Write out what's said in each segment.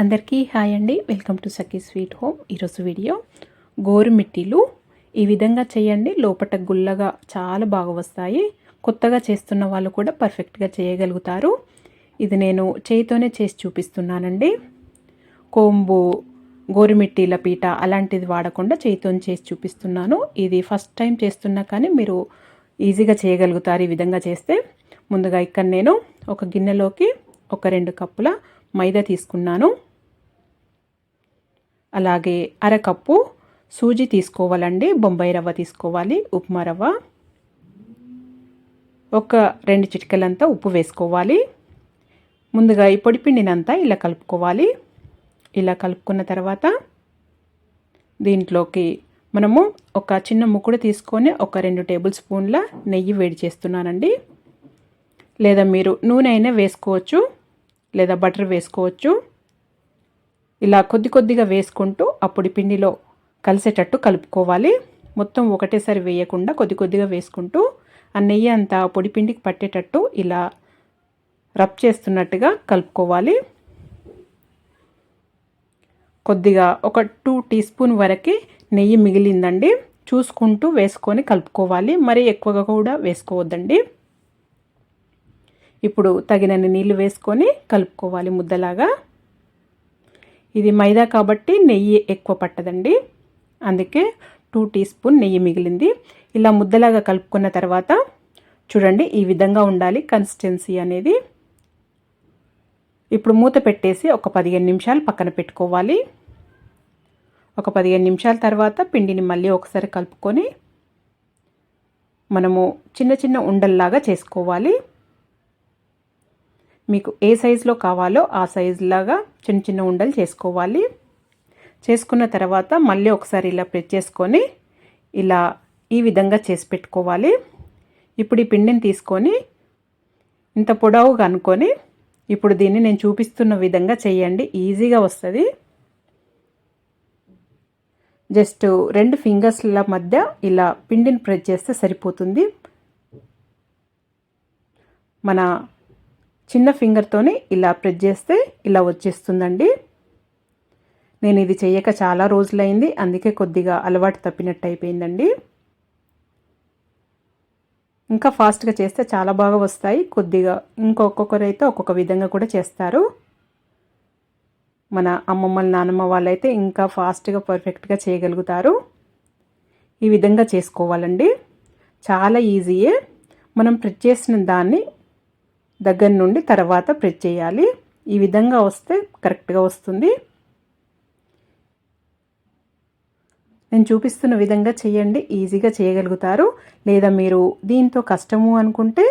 అందరికీ హాయ్ అండి. Welcome to Sakhi sweet home. ఈరోజు వీడియో గోరుమిట్టిలు. ఈ విధంగా చేయండి. లోపట గుల్లగా చాలా బాగా వస్తాయి. కొత్తగా చేస్తున్న వాళ్ళు కూడా పర్ఫెక్ట్గా చేయగలుగుతారు. ఇది నేను చేయితోనే చేసి చూపిస్తున్నానండి. కోంబు గోరుమిట్టిల పీట అలాంటిది వాడకుండా చేయితోనే చేసి చూపిస్తున్నాను. ఇది ఫస్ట్ టైం చేస్తున్నా కానీ మీరు ఈజీగా చేయగలుగుతారు ఈ విధంగా చేస్తే. ముందుగా ఇక్కడ నేను ఒక గిన్నెలోకి ఒక రెండు కప్పుల మైదా తీసుకున్నాను. అలాగే అరకప్పు సూజీ తీసుకోవాలండి బొంబాయి రవ్వ తీసుకోవాలి ఉప్మా రవ్వ. ఒక రెండు చిటికలంతా ఉప్పు వేసుకోవాలి. ముందుగా ఈ పొడి పిండినంతా ఇలా కలుపుకోవాలి. ఇలా కలుపుకున్న తర్వాత దీంట్లోకి మనము ఒక చిన్న ముక్కుడు తీసుకొని ఒక రెండు టేబుల్ స్పూన్ల నెయ్యి వేడి చేస్తున్నానండి. లేదా మీరు నూనె అయినా వేసుకోవచ్చు లేదా బటర్ వేసుకోవచ్చు. ఇలా కొద్ది కొద్దిగా వేసుకుంటూ అప్పుడు పిండిలో కలిసేటట్టు కలుపుకోవాలి. మొత్తం ఒకటేసారి వేయకుండా కొద్ది కొద్దిగా వేసుకుంటూ ఆ నెయ్యి అంతా పొడి పిండికి పట్టేటట్టు ఇలా రబ్ చేస్తున్నట్టుగా కలుపుకోవాలి. కొద్దిగా ఒక టూ టీ స్పూన్ వరకు నెయ్యి మిగిలిందండి. చూసుకుంటూ వేసుకొని కలుపుకోవాలి. మరీ ఎక్కువగా కూడా వేసుకోవద్దండి. ఇప్పుడు తగినన్ని నీళ్ళు వేసుకొని కలుపుకోవాలి ముద్దలాగా. ఇది మైదా కాబట్టి నెయ్యి ఎక్కువ పట్టదండి. అందుకే టూ టీ స్పూన్ నెయ్యి మిగిలింది. ఇలా ముద్దలాగా కలుపుకున్న తర్వాత చూడండి ఈ విధంగా ఉండాలి కన్సిస్టెన్సీ అనేది. ఇప్పుడు మూత పెట్టేసి ఒక పదిహేను నిమిషాలు పక్కన పెట్టుకోవాలి. ఒక పదిహేను నిమిషాల తర్వాత పిండిని మళ్ళీ ఒకసారి కలుపుకొని మనము చిన్న చిన్న ఉండల్లాగా చేసుకోవాలి. మీకు ఏ సైజులో కావాలో ఆ సైజులాగా చిన్న చిన్న ఉండలు చేసుకోవాలి. చేసుకున్న తర్వాత మళ్ళీ ఒకసారి ఇలా ప్రెస్ చేసుకొని ఇలా ఈ విధంగా చేసి పెట్టుకోవాలి. ఇప్పుడు ఈ పిండిని తీసుకొని ఇంత పొడవుగా అనుకొని ఇప్పుడు దీన్ని నేను చూపిస్తున్న విధంగా చేయండి. ఈజీగా వస్తుంది. జస్ట్ రెండు ఫింగర్స్ల మధ్య ఇలా పిండిని ప్రెస్ చేస్తే సరిపోతుంది. మన చిన్న ఫింగర్తోనే ఇలా ప్రెస్ చేస్తే ఇలా వచ్చేస్తుందండి. నేను ఇది చేయక చాలా రోజులైంది అందుకే కొద్దిగా అలవాటు తప్పినట్టు అయిపోయిందండి. ఇంకా ఫాస్ట్గా చేస్తే చాలా బాగా వస్తాయి కొద్దిగా ఇంకొక్కొక్కరు అయితే ఒక్కొక్క విధంగా కూడా చేస్తారు. మన అమ్మమ్మల నానమ్మ వాళ్ళైతే ఇంకా ఫాస్ట్గా పర్ఫెక్ట్గా చేయగలుగుతారు. ఈ విధంగా చేసుకోవాలండి. చాలా ఈజీయే మనం ప్రెస్ చేసిన దాన్ని దగ్గర నుండి తర్వాత ప్రెస్ చేయాలి. ఈ విధంగా వస్తే కరెక్ట్గా వస్తుంది. నేను చూపిస్తున్న విధంగా చేయండి. ఈజీగా చేయగలుగుతారు. లేదా మీరు దీంతో కష్టము అనుకుంటే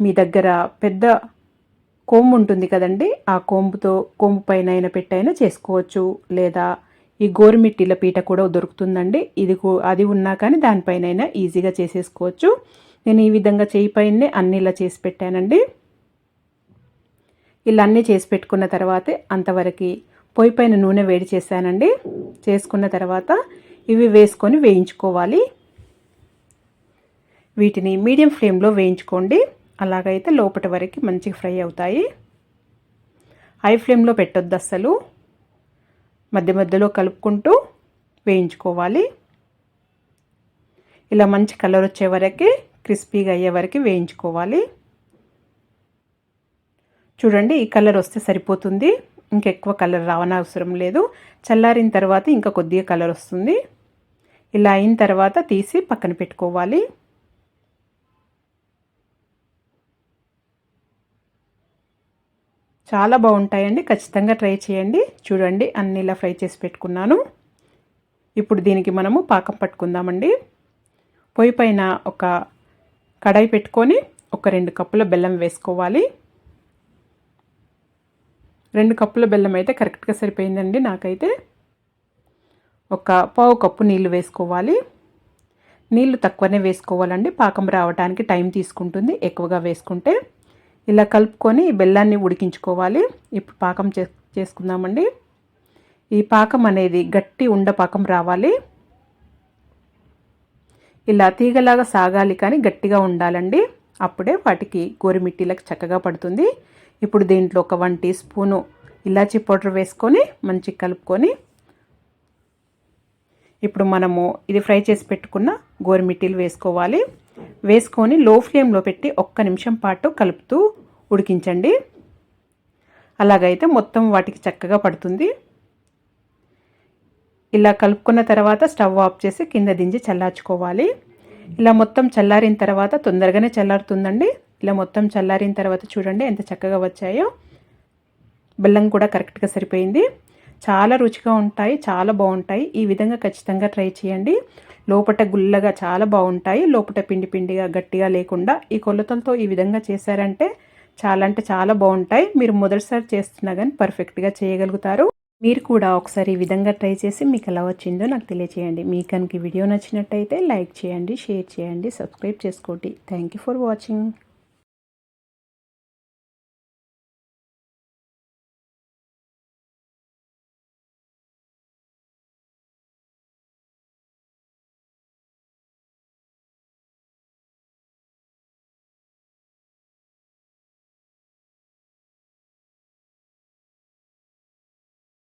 మీ దగ్గర పెద్ద కోంబు ఉంటుంది కదండి. ఆ కోంబుతో కోంబు పైన అయినా పెట్టైనా చేసుకోవచ్చు. లేదా ఈ గోరుమిట్టిల పీట కూడా దొరుకుతుందండి. ఇది అది ఉన్నా కానీ దానిపైన ఈజీగా చేసేసుకోవచ్చు. నేను ఈ విధంగా చేయి పైనే అన్ని ఇలా చేసి పెట్టానండి. ఇలా అన్నీ చేసి పెట్టుకున్న తర్వాతే అంతవరకు పొయ్యి పైన నూనె వేడి చేశానండి. చేసుకున్న తర్వాత ఇవి వేసుకొని వేయించుకోవాలి. వీటిని మీడియం ఫ్లేమ్లో వేయించుకోండి. అలాగైతే లోపటి వరకు మంచిగా ఫ్రై అవుతాయి. హై ఫ్లేమ్లో పెట్టొద్దు అస్సలు. మధ్య మధ్యలో కలుపుకుంటూ వేయించుకోవాలి. ఇలా మంచి కలర్ వచ్చే వరకు క్రిస్పీగా అయ్యే వరకు వేయించుకోవాలి. చూడండి ఈ కలర్ వస్తే సరిపోతుంది. ఇంకెక్కువ కలర్ రావనవసరం లేదు. చల్లారిన తర్వాత ఇంకా కొద్దిగా కలర్ వస్తుంది. ఇలా అయిన తర్వాత తీసి పక్కన పెట్టుకోవాలి. చాలా బాగుంటాయండి. ఖచ్చితంగా ట్రై చేయండి. చూడండి అన్ని ఇలా ఫ్రై చేసి పెట్టుకున్నాను. ఇప్పుడు దీనికి మనము పాకం పట్టుకుందామండి. పొయ్యి పైన ఒక కడాయి పెట్టుకొని ఒక రెండు కప్పుల బెల్లం వేసుకోవాలి. రెండు కప్పుల బెల్లం అయితే కరెక్ట్గా సరిపోయిందండి. నాకైతే ఒక పావు కప్పు నీళ్ళు వేసుకోవాలి. నీళ్ళు తక్కువనే వేసుకోవాలండి. పాకం రావడానికి టైం తీసుకుంటుంది ఎక్కువగా వేసుకుంటే. ఇలా కలుపుకొని బెల్లాన్ని ఉడికించుకోవాలి. ఇప్పుడు పాకం చే చేసుకుందామండి. ఈ పాకం అనేది గట్టి ఉండ పాకం రావాలి. ఇలా తీగలాగా సాగాలి కానీ గట్టిగా ఉండాలండి. అప్పుడే వాటికి గోరిమిట్టీలకు చక్కగా పడుతుంది. ఇప్పుడు దీంట్లో ఒక వన్ టీ స్పూను ఇలాచీ పౌడర్ వేసుకొని మంచిగా కలుపుకొని ఇప్పుడు మనము ఇది ఫ్రై చేసి పెట్టుకున్న గోరుమిట్టీలు వేసుకోవాలి. వేసుకొని లో ఫ్లేమ్లో పెట్టి ఒక్క నిమిషం పాటు కలుపుతూ ఉడికించండి. అలాగైతే మొత్తం వాటికి చక్కగా పడుతుంది. ఇలా కలుపుకున్న తర్వాత స్టవ్ ఆఫ్ చేసి కింద దించి చల్లార్చుకోవాలి. ఇలా మొత్తం చల్లారిన తర్వాత తొందరగానే చల్లారుతుందండి. ఇలా మొత్తం చల్లారిన తర్వాత చూడండి ఎంత చక్కగా వచ్చాయో. బెల్లం కూడా కరెక్ట్గా సరిపోయింది. చాలా రుచిగా ఉంటాయి చాలా బాగుంటాయి. ఈ విధంగా ఖచ్చితంగా ట్రై చేయండి. లోపట గుల్లగా చాలా బాగుంటాయి. లోపట పిండి పిండిగా గట్టిగా లేకుండా. ఈ కొలతలతో ఈ విధంగా చేశారంటే చాలా అంటే చాలా బాగుంటాయి. మీరు మొదటిసారి చేస్తున్నా కానీ పర్ఫెక్ట్గా చేయగలుగుతారు. మీరు కూడా ఒకసారి ఈ విధంగా ట్రై చేసి మీకు ఎలా వచ్చిందో నాకు తెలియచేయండి. మీ కనుక వీడియో నచ్చినట్టయితే లైక్ చేయండి షేర్ చేయండి సబ్స్క్రైబ్ చేసుకోండి. Thank you for watching